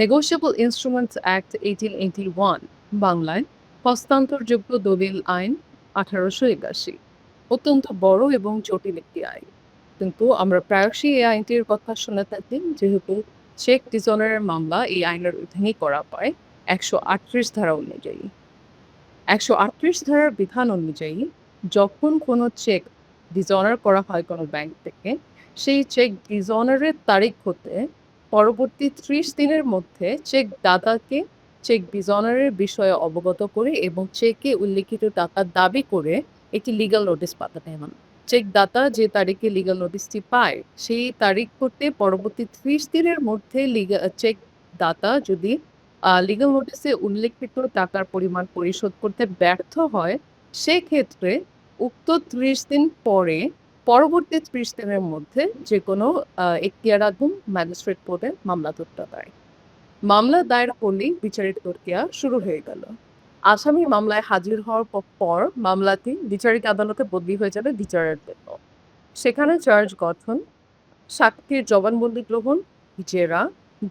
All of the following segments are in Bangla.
Negotiable instruments act eighteen eighty one বাংলায় হস্তান্তরযোগ্য দলিল আইন, আঠারোশো একাশি। অত্যন্ত বড় এবং জটিল একটি আইন। কিন্তু আমরা প্রায়শই এই আইনটির কথা শুনে থাকি, যেহেতু চেক ডিজনারের মামলা এই আইনের অধীনেই করা হয় একশো আটত্রিশ ধারা অনুযায়ী। একশো আটত্রিশ ধারার বিধান অনুযায়ী, যখন কোনো চেক ডিজনার করা হয় কোনো ব্যাংক থেকে, সেই চেক ডিজনারের তারিখ হতে পরবর্তী ত্রিশ দিনের মধ্যে চেক দাতাকে চেক ডিজনারের বিষয়ে অবগত করে এবং চেকে উল্লিখিত টাকা দাবি করে একটি লিগ্যাল নোটিশ পাঠাতে হয়। চেক দাতা যে তারিখে লিগ্যাল নোটিশটি পায়, সেই তারিখ করতে পরবর্তী ত্রিশ দিনের মধ্যে চেক দাতা যদি লিগাল নোটিসে উল্লেখিত টাকার পরিমাণ পরিশোধ করতে ব্যর্থ হয়, সেক্ষেত্রে উক্ত ত্রিশ দিন পরে পরবর্তী ত্রিশ দিনের মধ্যে যে কোনো এখতিয়ারাধীন ম্যাজিস্ট্রেট কোর্টে মামলা ধরতে পারে মামলা দায়ের করলেই বিচারিক প্রক্রিয়া শুরু হয়ে গেল। আসামি মামলায় হাজির হওয়ার পর মামলাটি বিচারিক আদালতে বদলি হয়ে যাবে বিচারের জন্য। সেখানে চার্জ গঠন, সাক্ষীর জবানবন্দি গ্রহণ, জেরা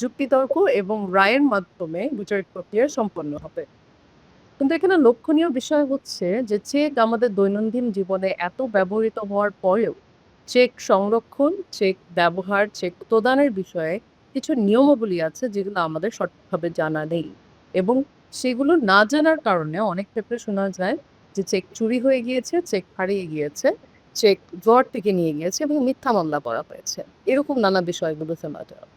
যুক্তিতর্ক এবং রায়ের মাধ্যমে বিচারিক প্রক্রিয়া সম্পন্ন হবে। কিন্তু এখানে লক্ষণীয় বিষয় হচ্ছে যে চেক আমাদের দৈনন্দিন জীবনে এত ব্যবহৃত হওয়ার পরেও চেক সংরক্ষণ, চেক ব্যবহার, চেক প্রদানের বিষয়ে কিছু নিয়মাবলী আছে যেগুলো আমাদের সঠিকভাবে জানা নেই। এবং সেগুলো না জানার কারণে অনেক ক্ষেত্রে শোনা যায় যে চেক চুরি হয়ে গিয়েছে, চেক হারিয়ে গিয়েছে, চেক ড্রয়ার থেকে নিয়ে গিয়েছে এবং মিথ্যা মামলা করা হয়েছে। এরকম নানা বিষয়গুলো শোনা যায়।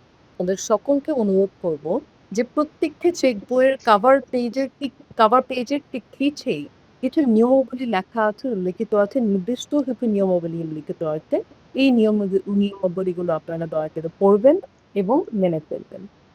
ওদের সকলকে অনুরোধ করব যে প্রত্যেকটি চেক বইয়ের কাভার পেজের ঠিক কাভার পেজের ঠিক নিচেই কিছু নিয়মাবলী লেখা আছে, উল্লেখিত আছে, নির্দিষ্ট কিছু নিয়মাবলী উল্লেখিত আছে। এই নিয়ম, নিয়মাবলীগুলো আপনারা দয়া করে পড়বেন এবং মেনে ফেলবেন